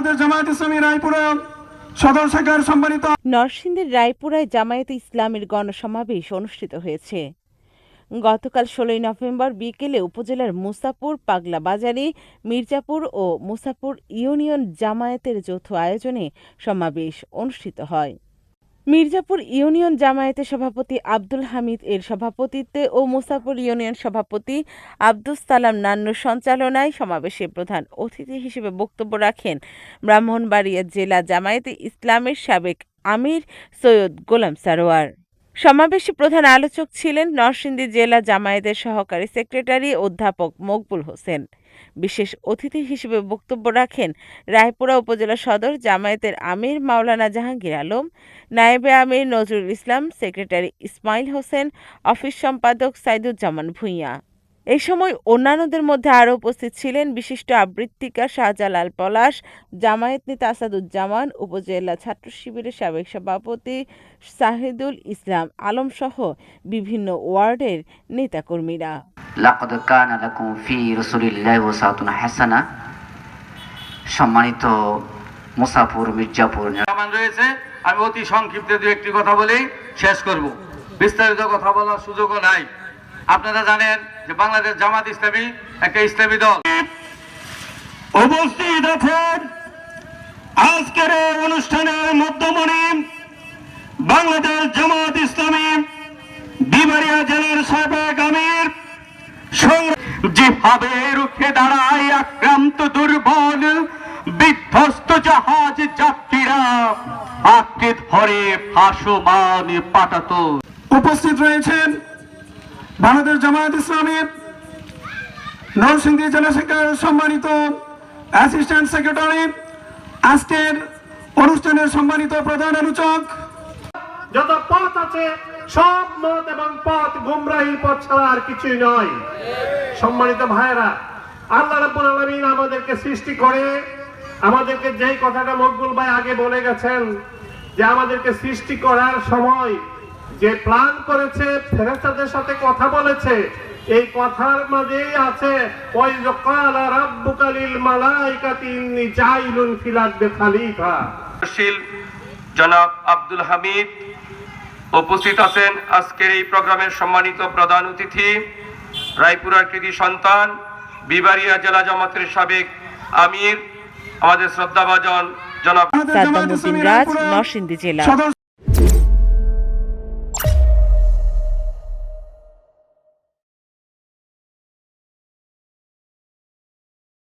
বাংলাদেশ জামায়াত ইসলামী রায়পুরা সদর শাখার সম্মানিত নরসিংদীর রায়পুরায় জামায়াতে ইসলামের গণসমাবেশ অনুষ্ঠিত হয়েছে। গতকাল ষোলোই নভেম্বর বিকেলে উপজেলার মুসাপুর, পাগলা বাজারে, মির্জাপুর ও মুসাপুর ইউনিয়ন জামায়াতের যৌথ আয়োজনে সমাবেশ অনুষ্ঠিত হয়। মির্জাপুর ইউনিয়ন জামায়াতের সভাপতি আব্দুল হামিদ এর সভাপতিত্বে ও মুসাপুর ইউনিয়ন সভাপতি আব্দুস সালাম নান্নুর সঞ্চালনায় সমাবেশে প্রধান অতিথি হিসেবে বক্তব্য রাখেন ব্রাহ্মণবাড়িয়া জেলা জামায়াতে ইসলামের সাবেক আমির সৈয়দ গোলাম সারোয়ার। সমাবেশে প্রধান আলোচক ছিলেন নরসিংদী জেলা জামায়াতের সহকারী সেক্রেটারি অধ্যাপক মকবুল হোসেন। বিশেষ অতিথি হিসেবে বক্তব্য রাখেন রায়পুরা উপজেলা সদর জামায়াতের আমির মাওলানা জাহাঙ্গীর আলম, নায়েবে আমির নজরুল ইসলাম, সেক্রেটারি ইসমাইল হোসেন, অফিস সম্পাদক সাইদুজ্জামান ভূঁইয়া। এই সময় অন্যান্যদের মধ্যে আরও উপস্থিত ছিলেন বিশিষ্ট আবৃত্তিকার শাহজালাল পলাশ জামায়াত নেতা আসাদুজ্জামান উপজেলা ছাত্র শিবিরের সাবেক সভাপতি সাহিদুল ইসলাম আলমসহ বিভিন্ন ওয়ার্ডের নেতাকর্মীরা। লাকদ কানা লাকুম ফি রাসূলিল্লাহি ওয়াসাতুন হাসানা। সম্মানিত মুসাফুর মির্জাপুর রয়েছে। আমি অতি সংক্ষিপ্ত দু একটি কথা বলেই শেষ করব। বিস্তারিত কথা বলার সুযোগও নাই। আপনারা জানেন যে বাংলাদেশ জামাত ইসলামী একটা ইসলামী দল। উপস্থিত আছেন আজকের অনুষ্ঠানের মধ্যমণি বাংলাদেশ জামাত ইসলামী বিবারিয়া জেলার সাবেক আমির যেভাবে রুখে দাঁড়ায় আক্রান্ত দুর্বল বিধ্বস্ত জাহাজ যাত্রীরা আঁকড়ে ধরে ভাসমান পাঠাত উপস্থিত রয়েছেন বাংলাদেশ জামায়াত ইসলামী নরসিংদী জেলা শাখার সম্মানিত অ্যাসিস্ট্যান্ট সেক্রেটারি আজকের অনুষ্ঠানের সম্মানিত প্রধান আলোচক। যত পথ আছে, সব মত এবং পথ গুমরাহি পথ ছাড়া আর কিছুই নয়। সম্মানিত ভাইয়েরা, আল্লাহ রাব্বুল আলামিন আমাদেরকে সৃষ্টি করে, আমাদেরকে যেই কথাটা মকবুল ভাই আগে বলে গেছেন, যে আমাদেরকে সৃষ্টি করার সময় যে প্ল্যান করেছে ফেরেশতাদের সাথে কথা বলেছে এই কথার মাঝেই আছে ওই কালা রাব্বুকা লিল মালাইকাতি ইন্নী জাইলুন ফিল আরদি খলিফা। শীল জনাব আব্দুল হামিদ উপস্থিত আছেন আজকের এই প্রোগ্রামের সম্মানিত প্রধান অতিথি রায়পুরার কৃতি সন্তান বিবারিয়া জেলা জামাতের সাবেক আমির আমাদের শ্রদ্ধাভাজন জনাব রাজ নরসিংদী জেলা।